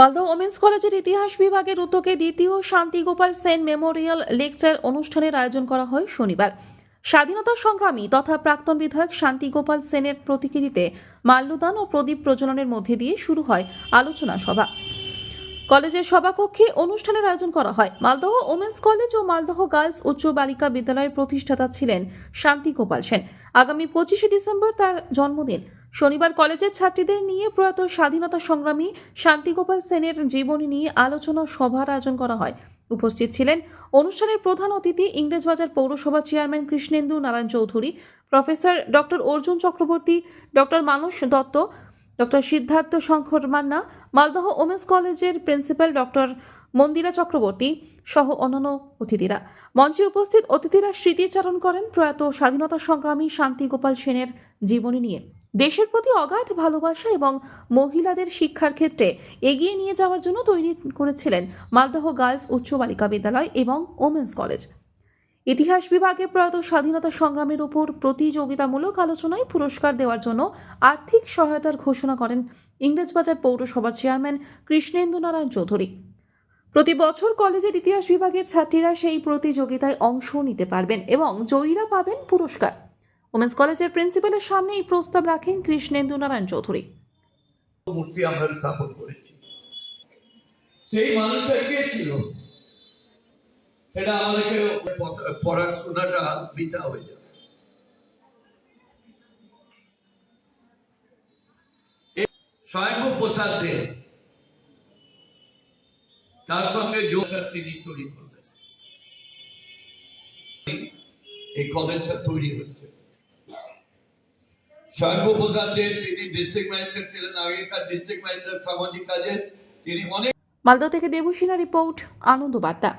Malda women's কলেজের ইতিহাস বিভাগের উদ্যোগে দ্বিতীয় শান্তি গোপাল সেন মেমোরিয়াল লেকচার অনুষ্ঠানের আয়োজন করা হয় শনিবার। স্বাধীনতা সংগ্রামী তথা প্রাক্তন বিধায়ক শান্তি গোপাল সেনের প্রতিকৃতিতে মাল্যদান ও প্রদীপ প্রজ্বলনের মধ্যে দিয়ে শুরু হয় আলোচনা সভা। কলেজের সভাকক্ষে অনুষ্ঠানের আয়োজন করা হয়। মালদহ ওমেন্স কলেজ ও মালদহ গার্লস উচ্চ বালিকা বিদ্যালয়ের প্রতিষ্ঠাতা ছিলেন শান্তি গোপাল সেন। আগামী পঁচিশে ডিসেম্বর তার জন্মদিন। শনিবার কলেজের ছাত্রীদের নিয়ে প্রয়াত স্বাধীনতা সংগ্রামী শান্তিগোপাল সেনের জীবনী নিয়ে আলোচনা সভার আয়োজন করা হয়। উপস্থিত ছিলেন অনুষ্ঠানের প্রধান অতিথি ইংরেজবাজার পৌরসভা chairman Krishnendu Narayan Chowdhury, professor doctor Arjun Chakraborty, doctor Manas Dutta doctor Siddhartha Shankar Manna, Malda women's কলেজের প্রিন্সিপাল ডক্টর মন্দিরা চক্রবর্তী সহ অন্যান্য অতিথিরা। মঞ্চে উপস্থিত অতিথিরা স্মৃতিচারণ করেন প্রয়াত স্বাধীনতা সংগ্রামী শান্তি গোপাল সেনের জীবনী নিয়ে। দেশের প্রতি অগাধ ভালোবাসা এবং মহিলাদের শিক্ষার ক্ষেত্রে এগিয়ে নিয়ে যাওয়ার জন্য তৈরি করেছিলেন মালদহ গার্লস উচ্চ বালিকা বিদ্যালয় এবং ওমেন্স কলেজ। ইতিহাস বিভাগে প্রয়াত স্বাধীনতা সংগ্রামের উপর প্রতিযোগিতামূলক আলোচনায় পুরস্কার দেওয়ার জন্য আর্থিক সহায়তার ঘোষণা করেন ইংরেজবাজার পৌরসভা চেয়ারম্যান কৃষ্ণেন্দু নারায়ণ চৌধুরী। প্রতি বছর কলেজের ইতিহাস বিভাগের ছাত্রীরা সেই প্রতিযোগিতায় অংশ নিতে পারবেন এবং জয়ীরা পাবেন পুরস্কার। ওমেন্স কলেজের প্রিন্সিপালের সামনে এই প্রস্তাব রাখেন কৃষ্ণেন্দু নারায়ণ চৌধুরী। মূর্তি আমরা স্থাপন করেছি। সেই মানুষটা কে ছিল? সেটা আমাদেরকে পড়াশোনাটা দিতে হবে যাবে। তার সঙ্গে তিনি তৈরি করলেন। এই কলেজটা তৈরি হচ্ছে প্রসাদ দে তিনি ডিস্ট্রিক্ট ম্যাজিস্ট্রেট ছিলেন, আগেকার ডিস্ট্রিক্ট ম্যাজিস্ট্রেট সামাজিক কাজে তিনি অনেক মালদহ থেকে দেবসিনা রিপোর্ট আনন্দ বার্তা